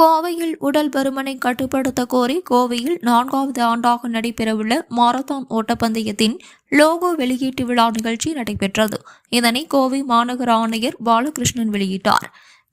கோவையில் உடல் பருமனை கட்டுப்படுத்த கோரி கோவையில் நான்காவது ஆண்டாக நடைபெறவுள்ள மாரத்தான் ஓட்டப்பந்தயத்தின் லோகோ வெளியீட்டு விழா நிகழ்ச்சி நடைபெற்றது. இதனை கோவை மாநகர ஆணையர் பாலகிருஷ்ணன் வெளியிட்டார்.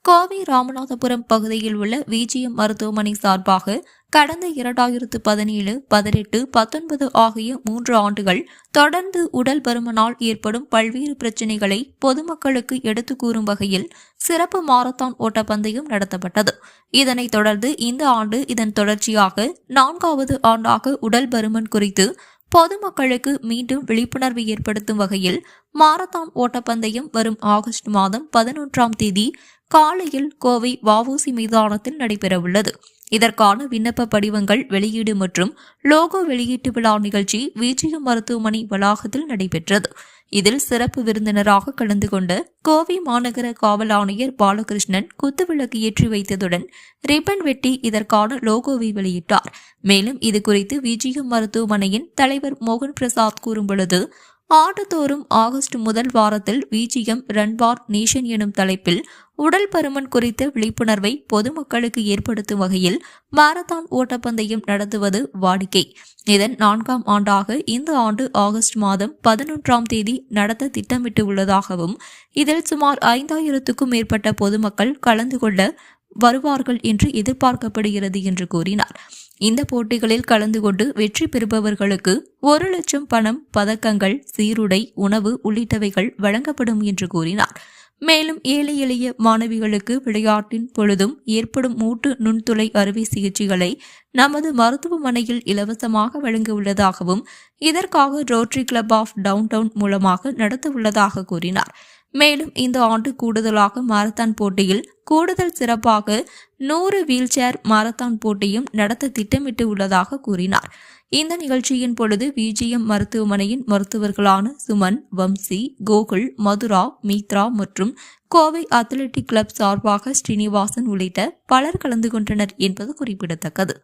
கோவை ராமநாதபுரம் பகுதியில் உள்ள விஜிஎம் மருத்துவமனை சார்பாக கடந்த இரண்டாயிரத்து பதினேழு பதினெட்டு பத்தொன்பது ஆகிய மூன்று ஆண்டுகள் தொடர்ந்து உடல் பருமனால் ஏற்படும் பல்வேறு பிரச்சினைகளை பொதுமக்களுக்கு எடுத்து கூறும் வகையில் சிறப்பு மாரத்தான் ஓட்டப்பந்தயம் நடத்தப்பட்டது. இதனைத் தொடர்ந்து இந்த ஆண்டு இதன் தொடர்ச்சியாக நான்காவது ஆண்டாக உடல் பருமன் குறித்து பொதுமக்களுக்கு மீண்டும் விழிப்புணர்வு ஏற்படுத்தும் வகையில் மாரத்தான் ஓட்டப்பந்தயம் வரும் ஆகஸ்ட் மாதம் பதினொன்றாம் தேதி காலையில் கோவை வவுசி மைதானத்தில் நடைபெறவுள்ளது. இதற்கான விண்ணப்ப படிவங்கள் வெளியீடு மற்றும் லோகோ வெளியீட்டு விழா நிகழ்ச்சி விஜயம் மருத்துவமனை வளாகத்தில் நடைபெற்றது. இதில் சிறப்பு விருந்தினராக கலந்து கொண்ட கோவை மாநகர காவல் ஆணையர் பாலகிருஷ்ணன் குத்துவிளக்கு ஏற்றி வைத்ததுடன் ரிப்பன் வெட்டி இதற்கான லோகோவை வெளியிட்டார். மேலும் இதுகுறித்து விஜயம் மருத்துவமனையின் தலைவர் மோகன் பிரசாத் கூறும்பொழுது ஆண்டுதோறும் ஆகஸ்ட் முதல் வாரத்தில் விஜிஎம் ரன்பார் நேஷன் எனும் தலைப்பில் உடல் பருமன் குறித்த விழிப்புணர்வை பொதுமக்களுக்கு ஏற்படுத்தும் வகையில் மாரத்தான் ஓட்டப்பந்தயம் நடத்துவது வாடிக்கை. இதன் நான்காம் ஆண்டாக இந்த ஆண்டு ஆகஸ்ட் மாதம் பதினொன்றாம் தேதி நடத்த திட்டமிட்டு உள்ளதாகவும் இதில் சுமார் ஐந்தாயிரத்துக்கும் மேற்பட்ட பொதுமக்கள் கலந்து கொள்ள வருவார்கள் என்று எதிர்பார்க்கப்படுகிறது என்று கூறினார். இந்த போட்டிகளில் கலந்து கொண்டு வெற்றி பெறுபவர்களுக்கு ஒரு லட்சம் பணம் பதக்கங்கள் சீருடை உணவு உள்ளிட்டவைகள் வழங்கப்படும் என்று கூறினார். மேலும் ஏழை எளிய மாணவிகளுக்கு விளையாட்டின் பொழுதும் ஏற்படும் மூட்டு நுண்துளை அறுவை சிகிச்சைகளை நமது மருத்துவமனையில் இலவசமாக வழங்க உள்ளதாகவும் இதற்காக rotary club of town town மூலமாக நடத்த உள்ளதாக கூறினார். மேலும் இந்த ஆண்டு கூடுதலாக மாரத்தான் போட்டியில் கூடுதல் சிறப்பாக நூறு வீல்சேர் மாரத்தான் போட்டியும் நடத்த திட்டமிட்டு உள்ளதாக கூறினார். இந்த நிகழ்ச்சியின் பொழுது விஜிஎம் மருத்துவமனையின் மருத்துவர்களான சுமன் வம்சி கோகுல் மதுரா மித்ரா மற்றும் கோவை அத்லெட்டிக் கிளப் சார்பாக ஸ்ரீனிவாசன் உள்ளிட்ட பலர் கலந்து கொண்டனர் என்பது குறிப்பிடத்தக்கது.